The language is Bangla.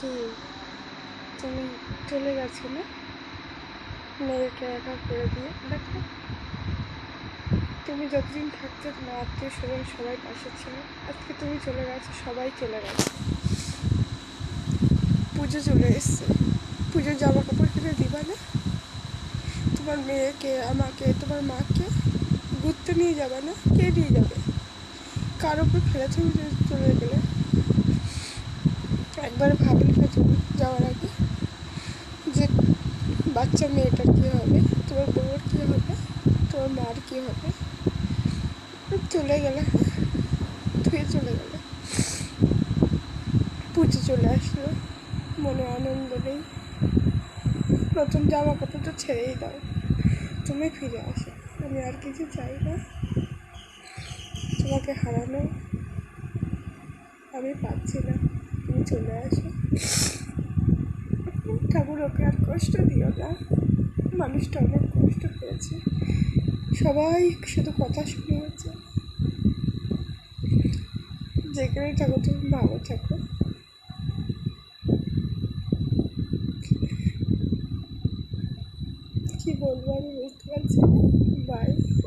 কি? চলে গেছো না? মেয়েকে একা করে দিয়ে। দেখো, তুমি যতদিন থাকতে তোমার আত্মীয় স্বজন সবাই পাশে ছিল। আজকে তুমি চলে গেছো, সবাই চলে গেছে। পুজো চলে এসছে। পুজোর জামা কাপড় কিনে দিবা না? তোমার মেয়েকে, আমাকে, তোমার মাকে ঘুরতে নিয়ে যাবে না? কে নিয়ে যাবে? কার উপর ফেলে তুমি যদি চলে গেলে? একবার ভাবলে যাওয়ার আগে যে বাচ্চা মেয়েটার কী হবে, তোমার বউয়ের কী হবে, তোমার মার কী হবে, চলে গেলে, ধুয়ে চলে গেলে। পুজো চলে আসলো, মনে আনন্দ নেই। নতুন জামা কাপড় তো ছেড়েই দাও, তুমি ফিরে আসো। আমি আর কিছু চাই না। তোমাকে হারানো আমি পাচ্ছি না। চলে আসো। ঠাকুর ওকে আর কষ্ট দিও না। মানুষটা অনেক কষ্ট পেয়েছে। সবাই শুধু কথা শুনিয়েছে। যেখানে থাকো, তুমি ভালো থাকো। কি বলব আমি বুঝতে পারছি না।